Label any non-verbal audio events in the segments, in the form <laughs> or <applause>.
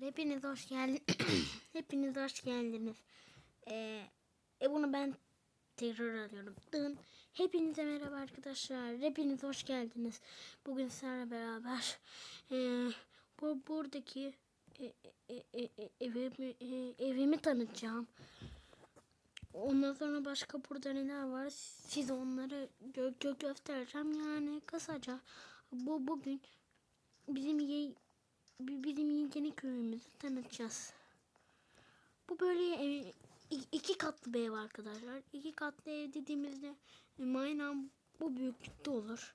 Hepiniz hoş geldiniz. <coughs> Hepiniz hoş geldiniz. Ee, e bunu ben tekrar alıyorum. Dın. Hepinize merhaba arkadaşlar. Hepiniz hoş geldiniz. Bugün sizlerle beraber e, bu buradaki e, e, e, e, evimi, e, evimi tanıtacağım. Ondan sonra başka burada neler var size onları gö gö göstereceğim. Yani kısaca bu bugün bizim ye bizim yeni köyümüzü tanıtacağız. Bu böyle ev, iki katlı bir ev arkadaşlar. İki katlı ev dediğimizde e, aynen bu büyüklükte olur.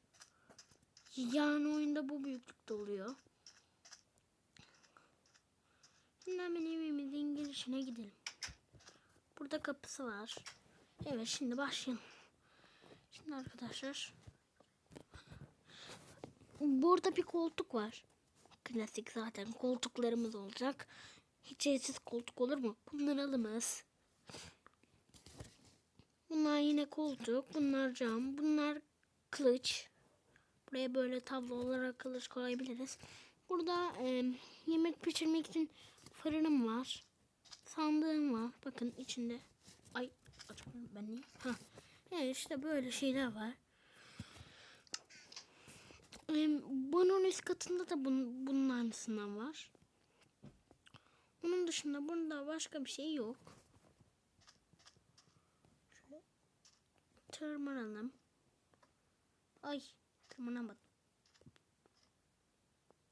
Yani oyunda bu büyüklükte oluyor. Şimdi hemen evimizin girişine gidelim. Burada kapısı var. Evet şimdi başlayalım. Şimdi arkadaşlar. Burada bir koltuk var. Klasik zaten koltuklarımız olacak. Hiç evsiz koltuk olur mu? Bunlar alımız. Bunlar yine koltuk. Bunlar cam. Bunlar kılıç. Buraya böyle tablo olarak kılıç koyabiliriz. Burada e, yemek pişirmek için fırınım var. Sandığım var. Bakın içinde. Ay açmıyorum ben niye? Ha. Evet işte böyle şeyler var. Em, Bunun üst katında da bunun, bunun aynısından var. Onun dışında burada başka bir şey yok. Şöyle tırmanalım. Ay tırmanamadım.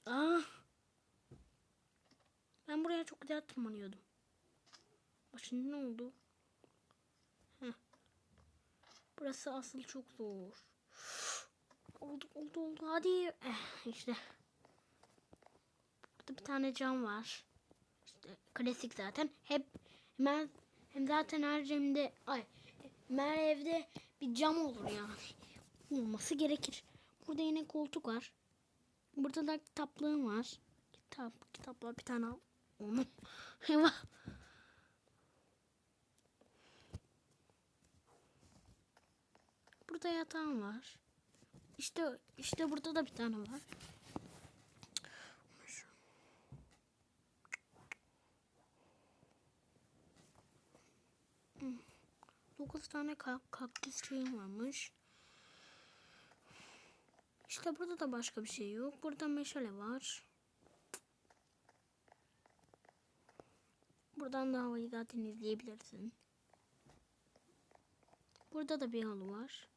Ah. Ben buraya çok güzel tırmanıyordum. Bak şimdi ne oldu? Heh. Burası asıl çok zor. Oldu oldu oldu hadi. Eh, işte. Burada bir tane cam var. İşte klasik zaten. Hep hemen hem zaten her camda ay her evde bir cam olur yani. Olması gerekir. Burada yine koltuk var. Burada da kitaplığım var. Kitap, kitaplar bir tane al. Onu. <laughs> Eyvah. Burada yatağım var. İşte işte burada da bir tane var. Hmm. Dokuz tane kak kaktüs şeyim varmış. İşte burada da başka bir şey yok. Burada meşale var. Buradan da havayı zaten izleyebilirsin. Burada da bir halı var.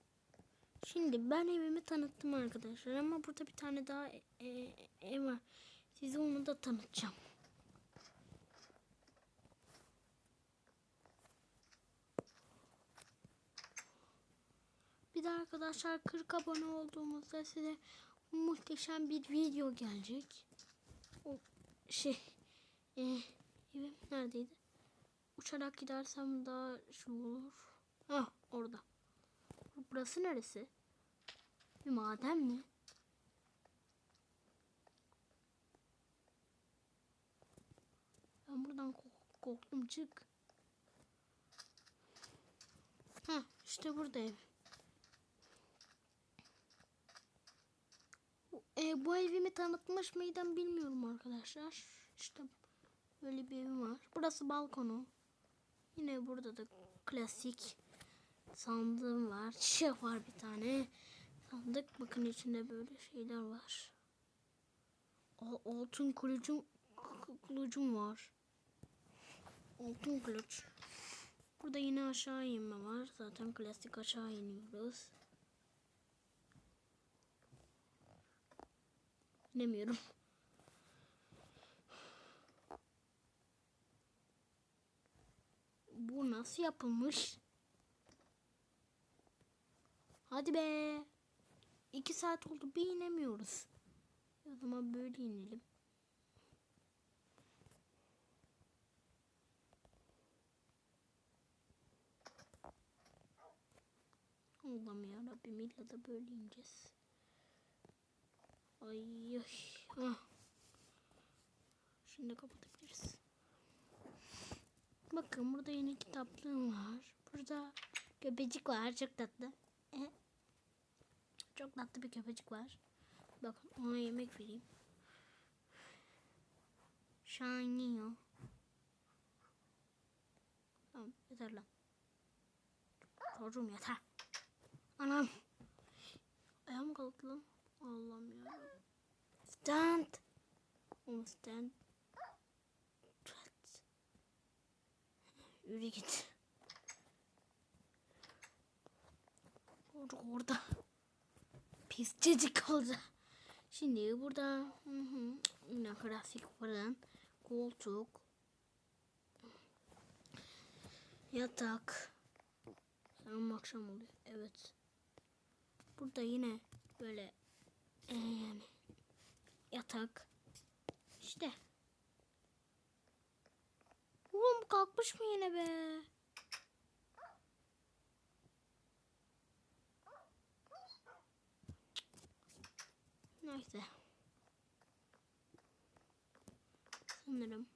Şimdi ben evimi tanıttım arkadaşlar ama burada bir tane daha e- e- ev var. Size onu da tanıtacağım. Bir de arkadaşlar 40 abone olduğumuzda size muhteşem bir video gelecek. O şey e, evim neredeydi? Uçarak gidersem daha şu olur. Ah orada. Burası neresi? Bir maden mi? Ben buradan kork- korktum çık. Heh işte burada ev. Bu- E, bu evimi tanıtmış mıydım bilmiyorum arkadaşlar. İşte böyle bir evim var. Burası balkonu. Yine burada da klasik sandığım var. Çiçek var bir tane. Sandık bakın içinde böyle şeyler var. A- altın kılıcım kılıcım var. Altın kılıç. Burada yine aşağı inme var. Zaten klasik aşağı iniyoruz. İnemiyorum. Bu nasıl yapılmış? Hadi be. İki saat oldu bir inemiyoruz. O zaman böyle inelim. Allah'ım ya Rabbim illa da böyle ineceğiz. Ay ay. Ah. Şimdi kapatabiliriz. Bakın burada yine kitaplığım var. Burada köpecik var çok tatlı. Çok tatlı bir köpecik var. Bakın ona yemek vereyim. Aşağı iniyor. Tamam yeter lan. Çocuğum yeter. Anam. Ayağım kalktı lan. Allah'ım ya. Stand. Oğlum stand. Stand. Yürü git. Orada. Pis çocuk kaldı. Şimdi burada hı hı, yine klasik fırın, koltuk, yatak. Sanırım akşam oluyor. Evet. Burada yine böyle e, yani yatak. İşte. Oğlum kalkmış mı yine be? Neyse. Sanırım.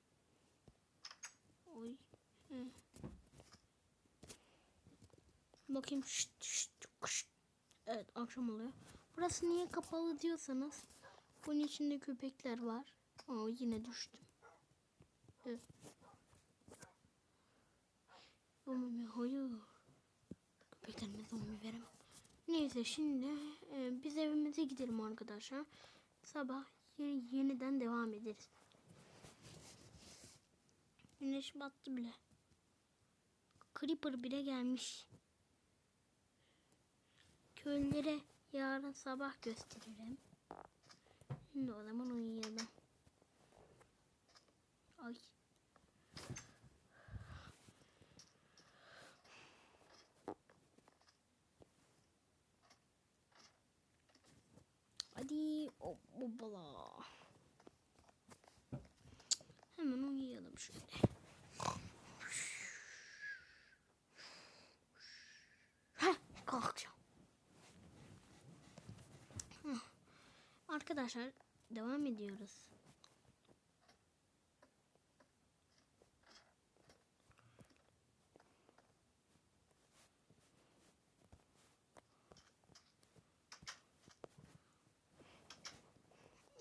Oy. Hı. Bakayım. Şşt, şşt, şşt. Evet akşam oluyor. Burası niye kapalı diyorsanız bunun içinde köpekler var. Aa yine düştüm. Evet. Zombi hayır. Köpeklerime zombi veremem. Neyse şimdi e, biz evimize gidelim arkadaşlar. Sabah ye- yeniden devam ederiz. Güneş battı bile. Creeper bile gelmiş. Köylere yarın sabah gösteririm. Şimdi o zaman uyuyalım. Ay. Hadi hoppala. Hemen uyuyalım şöyle. Heh, kalkacağım. Arkadaşlar devam ediyoruz.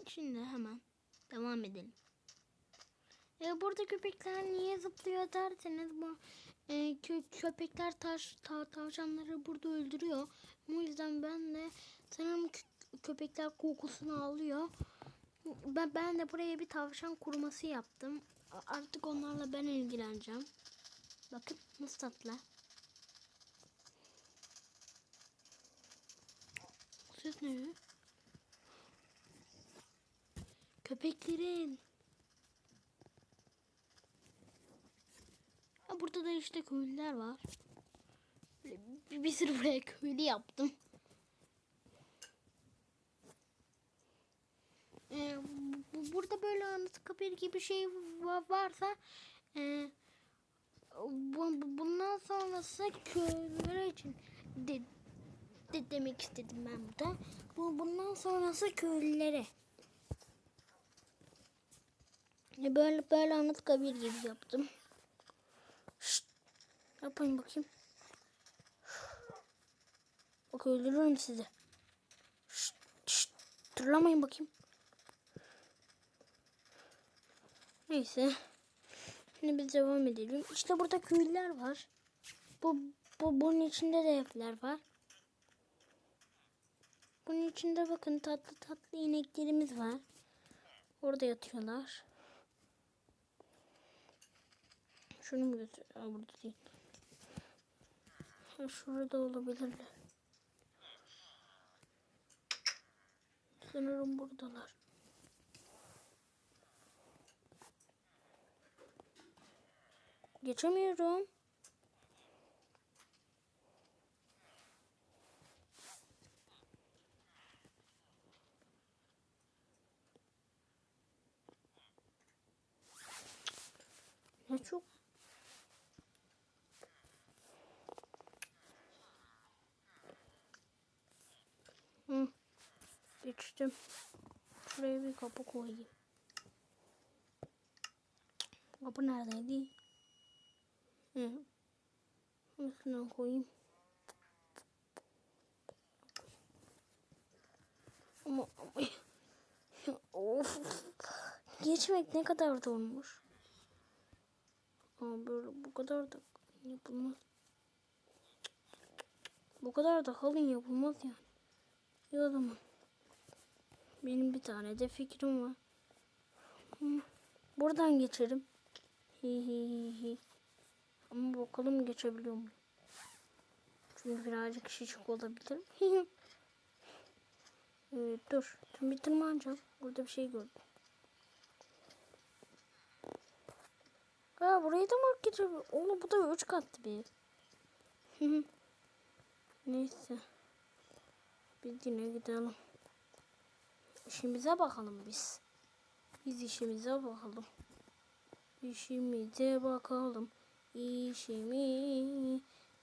Şimdi hemen devam edelim. E, burada köpekler niye zıplıyor derseniz bu e, kö- köpekler taş ta, tavşanları burada öldürüyor. Bu yüzden ben de sanırım kö- köpekler kokusunu alıyor. Ben, ben de buraya bir tavşan kuruması yaptım. Artık onlarla ben ilgileneceğim. Bakın nasıl tatlı. Ses ne? Köpeklerin. Ha, burada da işte köylüler var. Bir, bir sürü buraya köylü yaptım. Ee, bu, burada böyle anıtkabir gibi şey va- varsa e, bu- bundan sonrası köylüler için de, de demek istedim ben burada. Bu bundan sonrası köylülere. Ya Böyle böyle anıtkabir gibi yaptım. Şşt. Yapayım bakayım. Bak öldürürüm sizi. Tırlamayın bakayım. Neyse. Şimdi biz devam edelim. İşte burada köylüler var. Bu, bu bunun içinde de evler var. Bunun içinde bakın tatlı tatlı ineklerimiz var. Orada yatıyorlar. Şunu mu götür? Burada değil. Şurada olabilirler. Sanırım buradalar. Geçemiyorum. Ne çok Hı. Geçtim. Şuraya bir kapı koyayım. Kapı neredeydi? Hı. Üstüne koyayım. Ama, ama of. geçmek ne kadar zormuş. Ama böyle bu kadar da yapılmaz. Bu kadar da kalın yapılmaz yani. İyi o zaman. Benim bir tane de fikrim var. Buradan geçerim. Hi hi hi. Ama bakalım geçebiliyor muyum? Çünkü birazcık şişik olabilir. evet, dur. Tüm bir tırmanacağım. Burada bir şey gördüm. Ha burayı da mı geçebiliyor? Oğlum bu da üç katlı bir. Neyse. Biz yine gidelim. İşimize bakalım biz. Biz işimize bakalım. İşimize bakalım. İşimi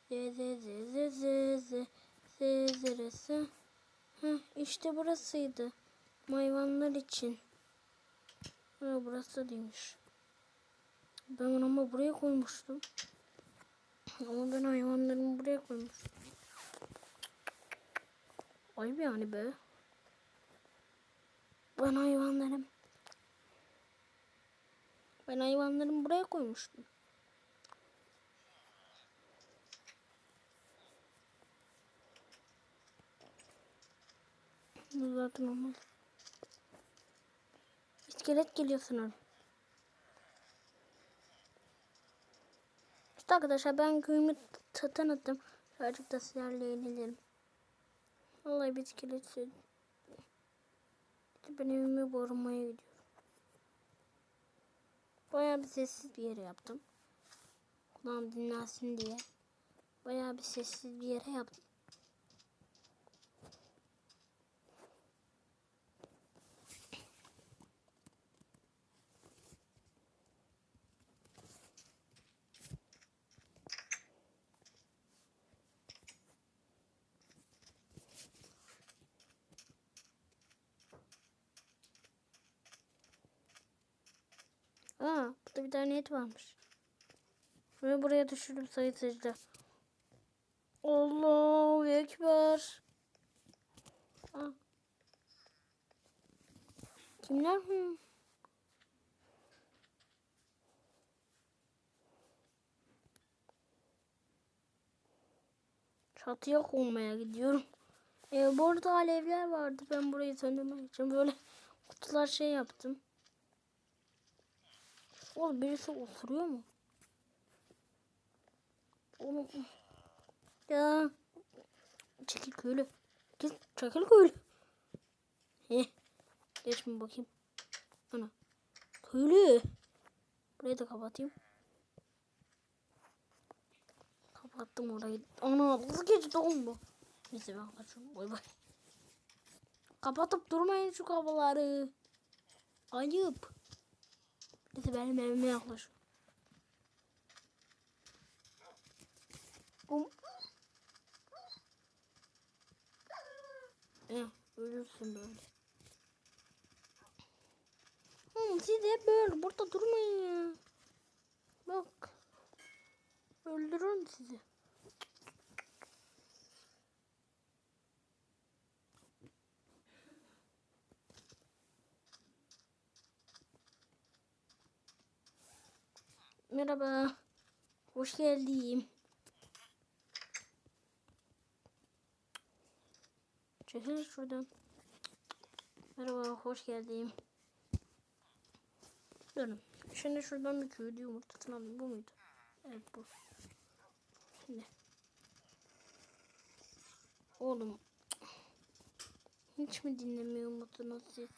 ze ze ze ze ze ze ze ze ze. Heh, işte burasıydı. Hayvanlar için. Ha, burası değilmiş. Ben onu ama buraya koymuştum. Ama ben hayvanlarımı buraya koymuştum. Ayıp yani be. Ben hayvanlarım. Ben hayvanlarımı buraya koymuştum. Bu zaten olmaz. İskelet geliyor sanırım. İşte arkadaşlar ben köyümü t- tanıttım. Birazcık da sizlerle eğlenelim. Vallahi bir iskelet sevdim. Ben evimi korumaya gidiyorum. Bayağı bir sessiz bir yere yaptım. Kulağım dinlensin diye. Bayağı bir sessiz bir yere yaptım. Aa, burada bir tane et varmış. Ve buraya düşürdüm sayı secde. Allahu Ekber. Aa. Kimler? Hı. Çatıya konmaya gidiyorum. Ee, bu arada alevler vardı. Ben burayı söndürmek için böyle kutular şey yaptım. Oğlum birisi osuruyor mu? Oğlum. Ya. Çekil köylü. Git çekil köylü. Heh. Geç mi bakayım. Ana. Köylü. Burayı da kapatayım. Kapattım orayı. Ana nasıl geçti oğlum bu? Neyse ben kaçıyorum. Bay bay. Kapatıp durmayın şu kapıları. Ayıp. Neyse benim evime yaklaş. Um. Eh, ölürsün böyle. Hmm, siz hep böyle burada durmayın ya. Bak. Öldürürüm sizi. Merhaba. Hoş geldin. Çekil şuradan. Merhaba, hoş geldin. Durun. Şimdi şuradan bir köylü yumurtasını alayım. Bu muydu? Evet bu. Şimdi. Oğlum. Hiç mi dinlemiyor musunuz siz?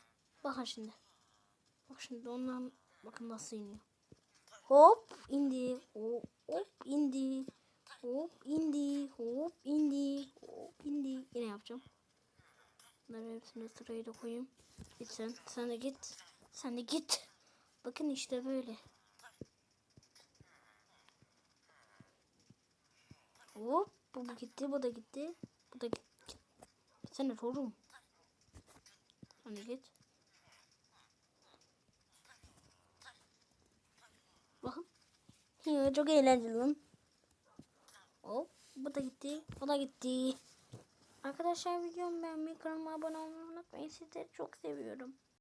Bakın şimdi. Bak şimdi ondan bakın nasıl iniyor. Hop indi. Hop, indi. Hop indi. Hop indi. Hop indi. Yine yapacağım. Bunları hepsini sırayla koyayım. Git sen. Sen de git. Sen de git. Bakın işte böyle. Hop. Bu, bu gitti. Bu da gitti. Bu da gitti. Sen de çocuğum. Sen de git. Bakın. Ya, çok eğlenceli lan. Hop. Bu da gitti. Bu da gitti. Arkadaşlar videomu beğenmeyi, kanalıma abone olmayı unutmayın. Sizleri çok seviyorum.